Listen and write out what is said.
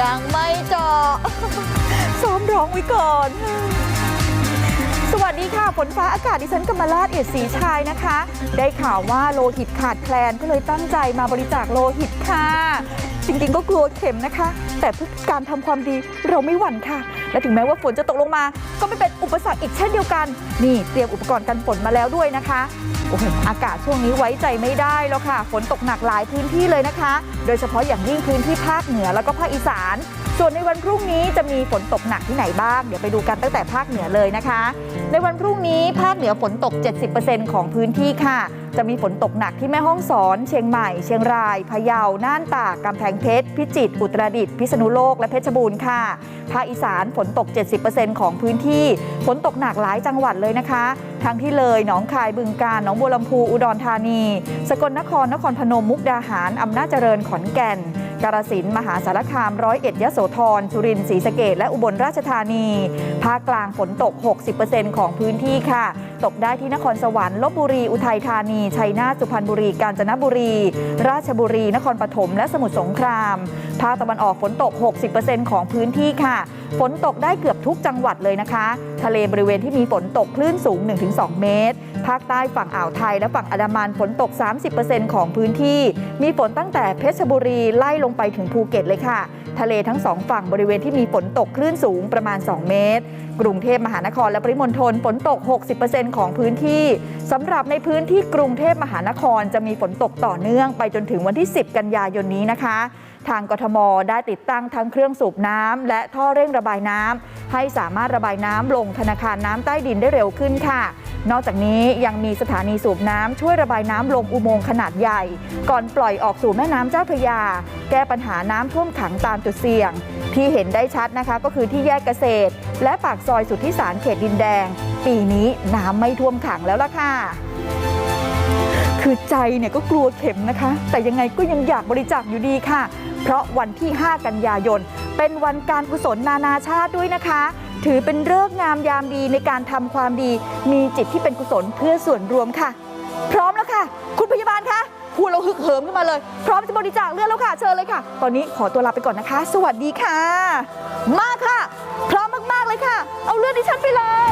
ยังไม่เจาะซ้อมร้องไว้ก่อน สวัสดีค่ะ ฝนฟ้าอากาศดิฉันกำมลาดเอ็ดสีชายนะคะ ได้ข่าวว่าโลหิตขาดแคลนก็เลยตั้งใจมาบริจาคโลหิตค่ะ จริงๆก็กลัวเข็มนะคะ แต่เพื่อการทำความดีเราไม่หวั่นค่ะ และถึงแม้ว่าฝนจะตกลงมา ก็ไม่เป็นอุปสรรคอีกเช่นเดียวกัน นี่เตรียมอุปกรณ์กันฝนมาแล้วด้วยนะคะโอ้โหอากาศช่วงนี้ไว้ใจไม่ได้แล้วค่ะ ฝนตกหนักหลายพื้นที่เลยนะคะ โดยเฉพาะอย่างยิ่งพื้นที่ภาคเหนือแล้วก็ภาคอีสาน ส่วนในวันพรุ่งนี้จะมีฝนตกหนักที่ไหนบ้าง เดี๋ยวไปดูกันตั้งแต่ภาคเหนือเลยนะคะ ในวันพรุ่งนี้ภาคเหนือฝนตก 70%ของพื้นที่ค่ะ จะมีฝนตกหนักที่แม่ฮ่องสอน เชียงใหม่ เชียงราย พะเยา น่านตาก กำแพงเพชร พิจิตร อุตรดิตถ์ พิษณุโลก และเพชรบูรณ์ค่ะ ภาคอีสานฝนตก 70%ของพื้นที่ ฝนตกหนักหลายจังหวัดเลยนะคะ ทั้งที่เลย หนองคาย บึงกาฬ หนองบัวลำพู อุดรธานี สกลนคร นครพนม มุกดาหาร อำนาจเจริญ ขอนแก่น กาฬสินมหาสารคามร้อยเอ็ดยโสธรสุรินทร์ศรีสะเกดและอุบลราชธานี ภาคกลางฝนตก 60%ของพื้นที่ค่ะ ตกได้ที่นครสวรรค์ลบบุรีอุทัยธานี ชัยนาทสุพรรณบุรีกาญจนบุรี ราชบุรี นครปฐมและสมุทรสงคราม ภาคตะวันออกฝนตก 60%ของพื้นที่ค่ะ ฝนตกได้เกือบทุกจังหวัดเลยนะคะ ทะเลบริเวณที่มีฝนตกคลื่นสูง 1-2 เมตร ภาคใต้ฝั่งอ่าวไทยและฝั่งอันดามันฝนตก 30%ของพื้นที่ มีฝนตั้งแต่เพชรบุรีไล่ลงไปถึงภูเก็ตเลยค่ะ ทะเลทั้งสองฝั่งบริเวณที่มีฝนตกคลื่นสูงประมาณ 2 เมตร กรุงเทพมหานครและปริมณฑลฝนตก 60%ของพื้นที่สำหรับในพื้นที่กรุงเทพมหานครจะมีฝนตกต่อเนื่องไปจนถึงวันที่ 10 กันยายนนี้นะคะ ทางกทมได้ติดตั้งทั้งเครื่องสูบน้ำและท่อเร่งระบายน้ำให้สามารถระบายน้ำลงธนาคารน้ำใต้ดินได้เร็วขึ้นค่ะ นอกจากนี้ยังมีสถานีสูบน้ำช่วยระบายน้ำลงอุโมงค์ขนาดใหญ่ ก่อนปล่อยออกสู่แม่น้ำเจ้าพระยา แก้ปัญหาน้ำท่วมขังตามจุดเสี่ยง ที่เห็นได้ชัดนะคะก็คือที่แยกเกษตร และปากซอยสุทธิสารเขตดินแดง ปีนี้น้ำไม่ท่วมขังแล้วล่ะค่ะคือใจเนี่ยก็กลัวเข็มนะคะ แต่ยังไงก็ยังอยากบริจาคอยู่ดีค่ะ เพราะวันที่ 5 กันยายน เป็นวันการกุศลนานาชาติด้วยนะคะ ถือเป็นเลิกงามยามดีในการทำความดี มีจิตที่เป็นกุศลเพื่อส่วนรวมค่ะ พร้อมแล้วค่ะ คุณพยาบาลคะพูดเราฮึกเหิมขึ้นมาเลย พร้อมจะบริจาคเลือดแล้วค่ะเชิญเลยค่ะ ตอนนี้ขอตัวลาไปก่อนนะคะ สวัสดีค่ะ มากค่ะ พร้อมมากๆเลยค่ะ เอาเลือดดิฉันไปเลย